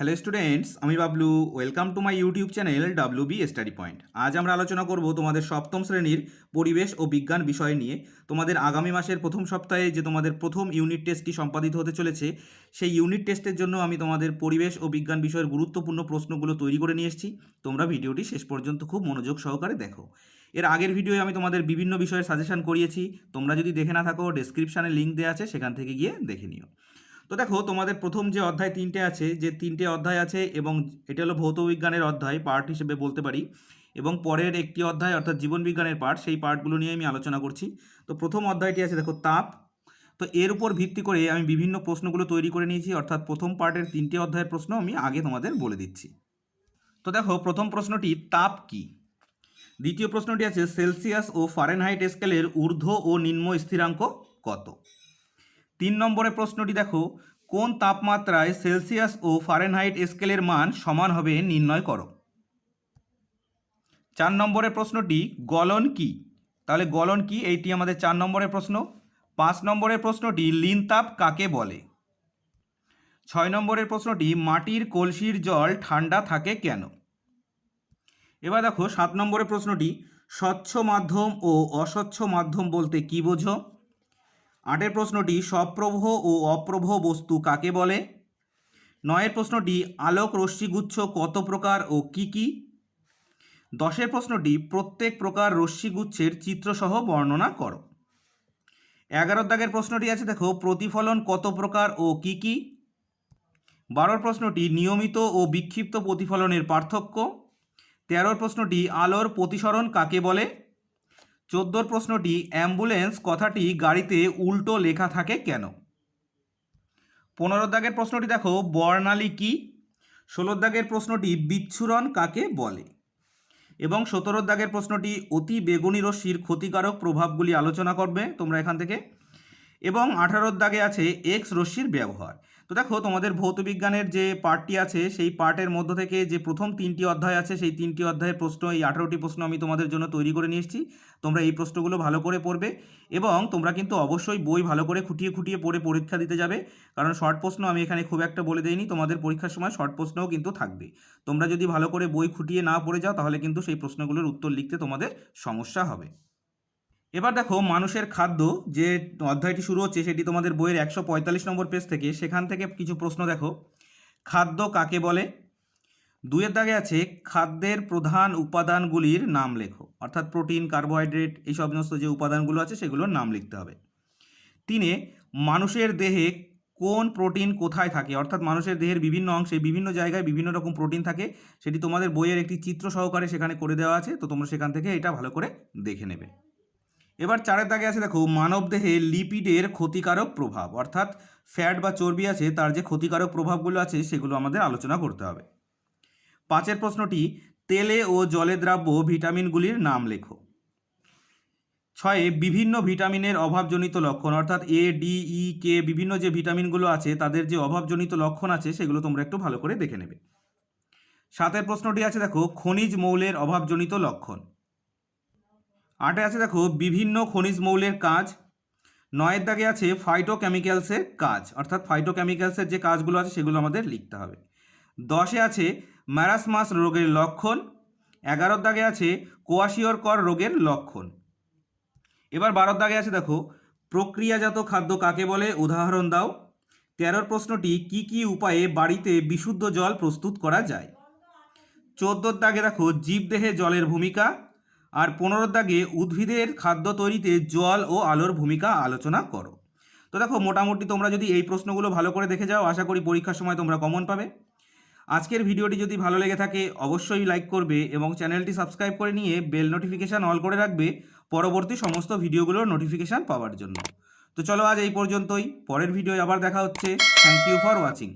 Hello students আমি Bablu. Welcome to my YouTube channel W B study point আজ আমরা আলোচনা করব তোমাদের সপ্তম শ্রেণির পরিবেশ ও বিজ্ঞান বিষয় নিয়ে। তোমাদের আগামী মাসের প্রথম সপ্তাহে যে তোমাদের প্রথম ইউনিট টেস্টটি সম্পাদিত হতে চলেছে, সেই ইউনিট টেস্টের জন্য আমি তোমাদের পরিবেশ ও বিজ্ঞান বিষয়ের গুরুত্বপূর্ণ প্রশ্নগুলো তৈরি করে নিয়ে এসেছি। তোমরা ভিডিওটি শেষ পর্যন্ত খুব মনোযোগ সহকারে দেখো। এর আগের ভিডিওয়ে আমি তোমাদের বিভিন্ন বিষয়ের সাজেশন করিয়েছি। তোমরা যদি দেখে না থাকো ডেসক্রিপশানে লিঙ্ক দেওয়া আছে, সেখান থেকে গিয়ে দেখে নিও। তো দেখো, তোমাদের প্রথম যে অধ্যায় তিনটে আছে, যে তিনটে অধ্যায় আছে এবং এটা হলো ভৌত বিজ্ঞানের অধ্যায়, পার্ট হিসেবে বলতে পারি, এবং পরের একটি অধ্যায়, অর্থাৎ জীবন বিজ্ঞানের পার্ট, সেই পার্টগুলো নিয়ে আমি আলোচনা করছি। তো প্রথম অধ্যায়টি আছে দেখো, তাপ। তো এর উপর ভিত্তি করে আমি বিভিন্ন প্রশ্নগুলো তৈরি করে নিয়েছি, অর্থাৎ প্রথম পার্টের তিনটে অধ্যায়ের প্রশ্ন আমি আগে তোমাদের বলে দিচ্ছি। তো দেখো, প্রথম প্রশ্নটি, তাপ কি? দ্বিতীয় প্রশ্নটি আছে, সেলসিয়াস ও ফারেনহাইট স্কেলের ঊর্ধ্ব ও নিম্ন স্থিরাঙ্ক কত? তিন নম্বরের প্রশ্নটি দেখো, কোন তাপমাত্রায় সেলসিয়াস ও ফারেনহাইট স্কেলের মান সমান হবে নির্ণয় করো। চার নম্বরের প্রশ্নটি, গলন কি? তাহলে গলন কি? এইটি আমাদের চার নম্বরের প্রশ্ন। পাঁচ নম্বরের প্রশ্নটি লিন তাপ কাকে বলে? ছয় নম্বরের প্রশ্নটি, মাটির কলসির জল ঠান্ডা থাকে কেন? এবার দেখো, সাত নম্বরের প্রশ্নটি, স্বচ্ছ মাধ্যম ও অস্বচ্ছ মাধ্যম বলতে কি বোঝো? আটের প্রশ্নটি সপ্রভ ও অপ্রভ বস্তু কাকে বলে? নয়ের প্রশ্নটি আলোক রশ্মিগুচ্ছ কত প্রকার ও কি কি? দশের প্রশ্নটি প্রত্যেক প্রকার রশ্মিগুচ্ছের চিত্রসহ বর্ণনা করো। এগারো দাগের প্রশ্নটি আছে, দেখো, প্রতিফলন কত প্রকার ও কি কি? বারোর প্রশ্নটি নিয়মিত ও বিক্ষিপ্ত প্রতিফলনের পার্থক্য। তেরোর প্রশ্নটি আলোর প্রতিসরণ কাকে বলে? চোদ্দোর প্রশ্নটি, অ্যাম্বুলেন্স কথাটি গাড়িতে উল্টো লেখা থাকে কেন? পনেরো দাগের প্রশ্নটি দেখো, বর্ণালী কি? ষোলোর দাগের প্রশ্নটি, বিচ্ছুরণ কাকে বলে? এবং সতেরোর দাগের প্রশ্নটি, অতি বেগুনি রশ্মির ক্ষতিকারক প্রভাবগুলি আলোচনা করবে তোমরা এখান থেকে। এবং আঠারোর দাগে আছে এক্স রশ্মির ব্যবহার। তো দেখো, তোমাদের ভৌতবিজ্ঞানের যে পার্টটি আছে, সেই পার্টের মধ্য থেকে যে প্রথম তিনটি অধ্যায় আছে, সেই তিনটি অধ্যায়ের প্রশ্ন, এই আঠারোটি প্রশ্ন আমি তোমাদের জন্য তৈরি করে নিয়ে এসেছি। তোমরা এই প্রশ্নগুলো ভালো করে পড়বে এবং তোমরা কিন্তু অবশ্যই বই ভালো করে খুঁটিয়ে খুঁটিয়ে পড়ে পরীক্ষা দিতে যাবে। কারণ শর্ট প্রশ্ন আমি এখানে খুব একটা বলে দিইনি, তোমাদের পরীক্ষার সময় শর্ট প্রশ্নও কিন্তু থাকবে। তোমরা যদি ভালো করে বই খুঁটিয়ে না পড়ে যাও, তাহলে কিন্তু সেই প্রশ্নগুলোর উত্তর লিখতে তোমাদের সমস্যা হবে। এবার দেখো মানুষের খাদ্য যে অধ্যায়টি শুরু হচ্ছে সেটি তোমাদের বইয়ের একশো পঁয়তাল্লিশ নম্বর পেজ থেকে। সেখান থেকে কিছু প্রশ্ন দেখো। খাদ্য কাকে বলে? দুয়ের দাগে আছে, খাদ্যের প্রধান উপাদানগুলির নাম লেখো। অর্থাৎ প্রোটিন, কার্বোহাইড্রেট, এই সমস্ত যে উপাদানগুলো আছে সেগুলোর নাম লিখতে হবে। তিনে, মানুষের দেহে কোন প্রোটিন কোথায় থাকে? অর্থাৎ মানুষের দেহের বিভিন্ন অংশে বিভিন্ন জায়গায় বিভিন্ন রকম প্রোটিন থাকে। সেটি তোমাদের বইয়ের একটি চিত্র সহকারে সেখানে করে দেওয়া আছে। তো তোমরা সেখান থেকে এটা ভালো করে দেখে নেবে। এবার চারের দাগে আছে দেখো মানবদেহে লিপিডের ক্ষতিকারক প্রভাব। অর্থাৎ ফ্যাট বা চর্বি আছে, তার যে ক্ষতিকারক প্রভাবগুলো আছে, সেগুলো আমাদের আলোচনা করতে হবে। পাঁচের প্রশ্নটি, তেলে ও জলে দ্রাব্য ভিটামিনগুলির নাম লেখো। ছয়ে, বিভিন্ন ভিটামিনের অভাবজনিত লক্ষণ, অর্থাৎ এ ডি ই কে বিভিন্ন যে ভিটামিনগুলো আছে, তাদের যে অভাবজনিত লক্ষণ আছে, সেগুলো তোমরা একটু ভালো করে দেখে নেবে। সাতের প্রশ্নটি আছে দেখো, খনিজ মৌলের অভাবজনিত লক্ষণ। আটে আছে দেখো, বিভিন্ন খনিজ মৌলের কাজ। নয়ের দাগে আছে ফাইটোকেমিক্যালসের কাজ। অর্থাৎ ফাইটোকেমিক্যালসের যে কাজগুলো আছে, সেগুলো আমাদের লিখতে হবে। দশে আছে ম্যারাসমাস রোগের লক্ষণ। এগারোর দাগে আছে কোয়াশিয়রকর রোগের লক্ষণ। এবার বারোর দাগে আছে দেখো, প্রক্রিয়াজাত খাদ্য কাকে বলে? উদাহরণ দাও। তেরোর প্রশ্নটি, কি কি উপায়ে বাড়িতে বিশুদ্ধ জল প্রস্তুত করা যায়? চোদ্দোর দাগে দেখো, জীবদেহে জলের ভূমিকা। আর পনেরোর দাগে উদ্ভিদের খাদ্য তৈরিতে জল ও আলোর ভূমিকা আলোচনা করো। তো দেখো, মোটামুটি তোমরা যদি এই প্রশ্নগুলো ভালো করে দেখে যাও, আশা করি পরীক্ষার সময় তোমরা কমন পাবে। আজকের ভিডিওটি যদি ভালো লেগে থাকে, অবশ্যই লাইক করবে এবং চ্যানেলটি সাবস্ক্রাইব করে নিয়ে বেল নোটিফিকেশান অল করে রাখবে পরবর্তী সমস্ত ভিডিওগুলোর নোটিফিকেশান পাওয়ার জন্য। তো চলো আজ এই পর্যন্তই, পরের ভিডিও আবার দেখা হচ্ছে। Thank you for watching